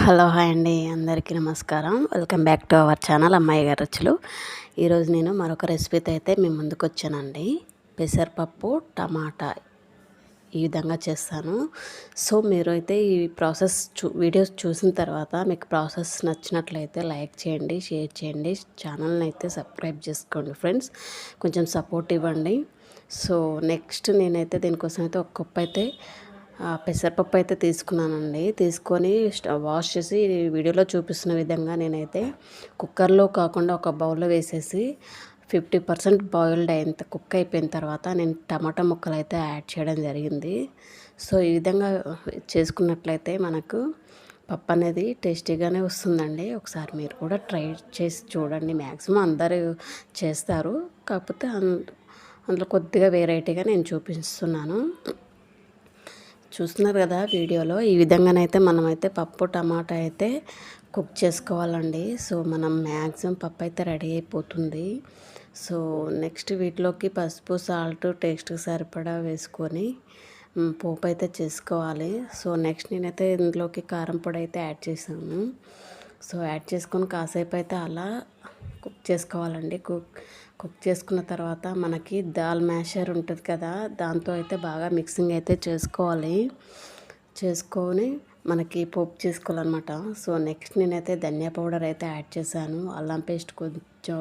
Hello hi అండి అందరికీ నమస్కారం. Welcome back to our channel అమ్మాయి గారు రుచులు. ఈరోజు నేను మరొక రెసిపీతో అయితే మీ ముందుకు వచ్చానండి. పెసరపప్పు టమాటా ఈ విధంగా చేస్తాను. సో మీరు అయితే ఈ ప్రాసెస్ చూ వీడియోస్ చూసిన తర్వాత మీకు ప్రాసెస్ నచ్చినట్లయితే లైక్ చేయండి షేర్ చేయండి. ఛానల్ని అయితే సబ్స్క్రైబ్ చేసుకోండి ఫ్రెండ్స్. కొంచెం సపోర్ట్ ఇవ్వండి. సో నెక్స్ట్ నేనైతే దీనికోసం అయితే ఒక కప్పు అయితే పెసరపప్పు అయితే తీసుకున్నానండి. తీసుకొని వాష్ చేసి వీడియోలో చూపిస్తున్న విధంగా నేనైతే కుక్కర్లో కాకుండా ఒక బౌల్లో వేసేసి ఫిఫ్టీ పర్సెంట్ బాయిల్డ్ అయిన కుక్ అయిపోయిన తర్వాత నేను టమాటా ముక్కలు అయితే యాడ్ చేయడం జరిగింది. సో ఈ విధంగా చేసుకున్నట్లయితే మనకు పప్పు అనేది టేస్టీగానే వస్తుందండి. ఒకసారి మీరు కూడా ట్రై చేసి చూడండి. మ్యాక్సిమం అందరూ చేస్తారు. కాకపోతే అందులో కొద్దిగా వెరైటీగా నేను చూపిస్తున్నాను. చూస్తున్నారు కదా వీడియోలో. ఈ విధంగానైతే మనమైతే పప్పు టమాటా అయితే కుక్ చేసుకోవాలండి. సో మనం మ్యాక్సిమం పప్పు అయితే రెడీ అయిపోతుంది. సో నెక్స్ట్ వీటిలోకి పసుపు సాల్ట్ టేస్ట్కి సరిపడా వేసుకొని పోపు అయితే చేసుకోవాలి. సో నెక్స్ట్ నేనైతే ఇందులోకి కారం పొడి అయితే యాడ్ చేసాను సో యాడ్ చేసుకొని కాసేపు అయితే అలా కుక్ చేసుకోవాలండి. కుక్ కుక్ చేసుకున్న తర్వాత మనకి దాల్ మ్యాషర్ ఉంటుంది కదా దాంతో అయితే బాగా మిక్సింగ్ అయితే చేసుకోవాలి. చేసుకొని మనకి పోపు చేసుకోవాలన్నమాట. సో నెక్స్ట్ నేనైతే ధనియా పౌడర్ అయితే యాడ్ చేశాను. అల్లం పేస్ట్ కొంచెం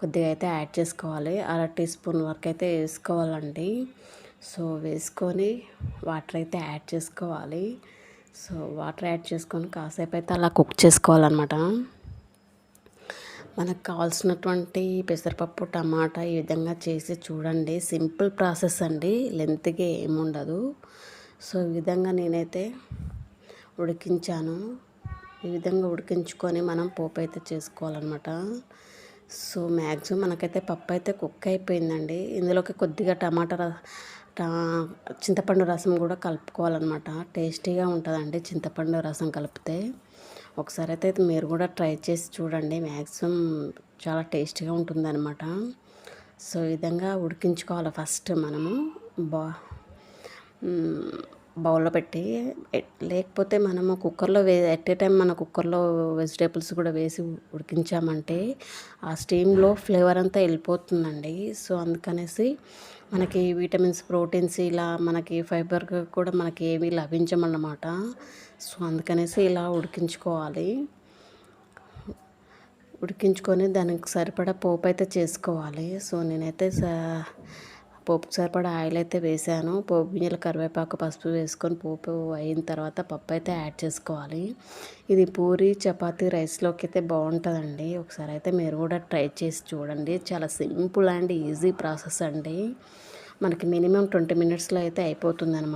కొద్దిగా అయితే యాడ్ చేసుకోవాలి. అర టీ స్పూన్ వరకు అయితే వేసుకోవాలండి. సో వేసుకొని వాటర్ అయితే యాడ్ చేసుకోవాలి. సో వాటర్ యాడ్ చేసుకొని కాసేపు అయితే అలా కుక్ చేసుకోవాలన్నమాట. మనకు కావాల్సినటువంటి పెసరపప్పు టమాటా ఈ విధంగా చేసి చూడండి. సింపుల్ ప్రాసెస్ అండి. లెంత్గా ఏముండదు. సో ఈ విధంగా నేనైతే ఉడికించాను. ఈ విధంగా ఉడికించుకొని మనం పోపు అయితే చేసుకోవాలన్నమాట. సో మ్యాక్సిమం మనకైతే పప్పు అయితే కుక్ అయిపోయిందండి. ఇందులోకి కొద్దిగా టమాటా చింతపండు రసం కూడా కలుపుకోవాలన్నమాట. టేస్టీగా ఉంటుందండి చింతపండు రసం కలిపితే. ఒకసారి అయితే మీరు కూడా ట్రై చేసి చూడండి. మ్యాక్సిమం చాలా టేస్టీగా ఉంటుందన్నమాట. సో ఈ విధంగా ఉడికించుకోవాలి ఫస్ట్ మనము. బా బౌల్లో పెట్టి. లేకపోతే మనము కుక్కర్లో వే ఎట్ ఏ టైం మన కుక్కర్లో వెజిటేబుల్స్ కూడా వేసి ఉడికించామంటే ఆ స్టీమ్లో ఫ్లేవర్ అంతా వెళ్ళిపోతుందండి. సో అందుకనేసి మనకి విటమిన్స్ ప్రోటీన్స్ ఇలా మనకి ఫైబర్ కూడా మనకి ఏమీ లభించమన్నమాట. సో అందుకనేసి ఇలా ఉడికించుకోవాలి. ఉడికించుకొని దానికి సరిపడా పోపు అయితే చేసుకోవాలి. సో నేనైతే పోపుకు సరిపడా ఆయిల్ అయితే వేసాను. పోపు గింజలు కరివేపాకు పసుపు వేసుకొని పోపు అయిన తర్వాత పప్పు అయితే యాడ్ చేసుకోవాలి. ఇది పూరి చపాతీ రైస్లోకి అయితే బాగుంటుందండి. ఒకసారి అయితే మీరు కూడా ట్రై చేసి చూడండి. చాలా సింపుల్ అండ్ ఈజీ ప్రాసెస్ అండి. మనకి మినిమం ట్వంటీ మినిట్స్లో అయితే అయిపోతుంది అనమాట